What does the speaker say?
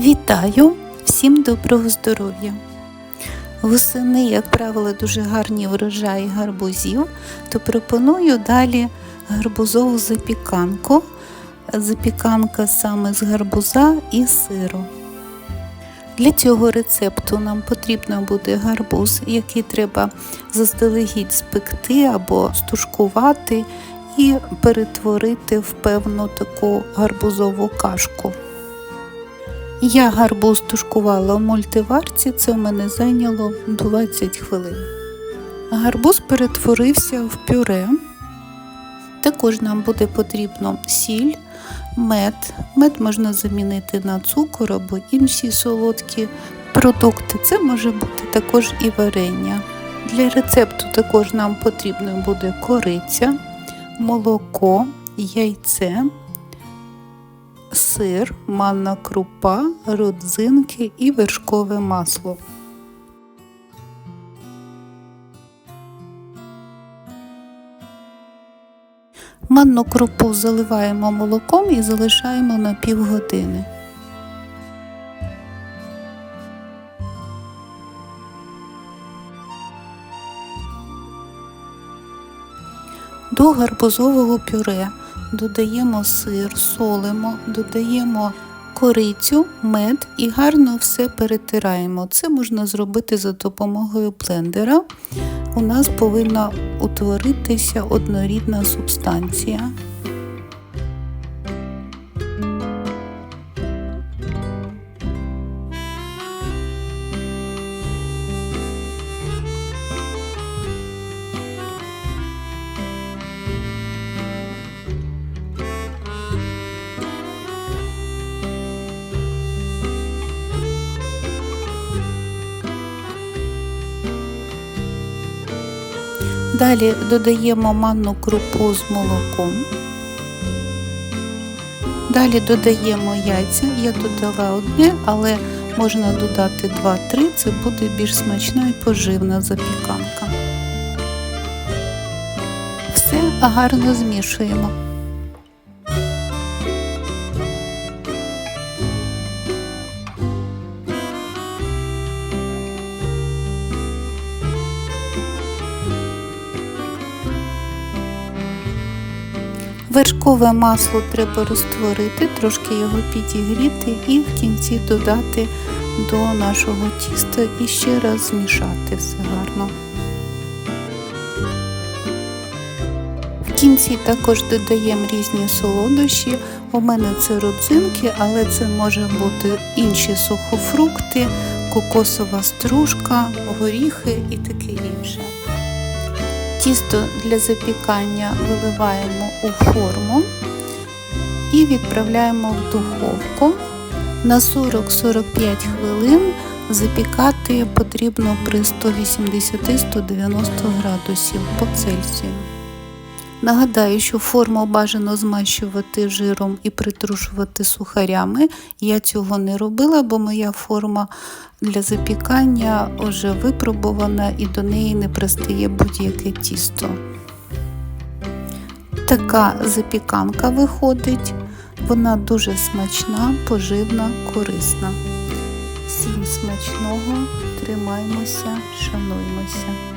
Вітаю! Всім доброго здоров'я! Восени, як правило, дуже гарні врожаї гарбузів, то пропоную далі гарбузову запіканку. Запіканка саме з гарбуза і сиру. Для цього рецепту нам потрібно буде гарбуз, який треба заздалегідь спекти або стушкувати і перетворити в певну таку гарбузову кашку. Я гарбуз тушкувала в мультиварці, це в мене зайняло 20 хвилин. Гарбуз перетворився в пюре. Також нам буде потрібно сіль, мед. Мед можна замінити на цукор або інші солодкі продукти. Це може бути також і варення. Для рецепту також нам потрібно буде кориця, молоко, яйце сир, манна крупа, родзинки і вершкове масло. Манну крупу заливаємо молоком і залишаємо на півгодини. До гарбузового пюре додаємо сир, солимо, додаємо корицю, мед і гарно все перетираємо. Це можна зробити за допомогою блендера. У нас повинна утворитися однорідна субстанція. Далі додаємо манну крупу з молоком. Далі додаємо яйця. Я додала одне, але можна додати 2-3, це буде більш смачна і поживна запіканка. Все гарно змішуємо. Вершкове масло треба розтворити, трошки його підігріти і в кінці додати до нашого тіста і ще раз змішати все гарно. В кінці також додаємо різні солодощі. У мене це родзинки, але це може бути інші сухофрукти, кокосова стружка, горіхи і таке інше. Тісто для запікання виливаємо у форму і відправляємо в духовку. На 40-45 хвилин запікати потрібно при 180-190 градусів по Цельсію. Нагадаю, що форму бажано змащувати жиром і притрушувати сухарями. Я цього не робила, бо моя форма для запікання вже випробувана і до неї не пристає будь-яке тісто. Така запіканка виходить, вона дуже смачна, поживна, корисна. Всім смачного, тримаймося, шануймося.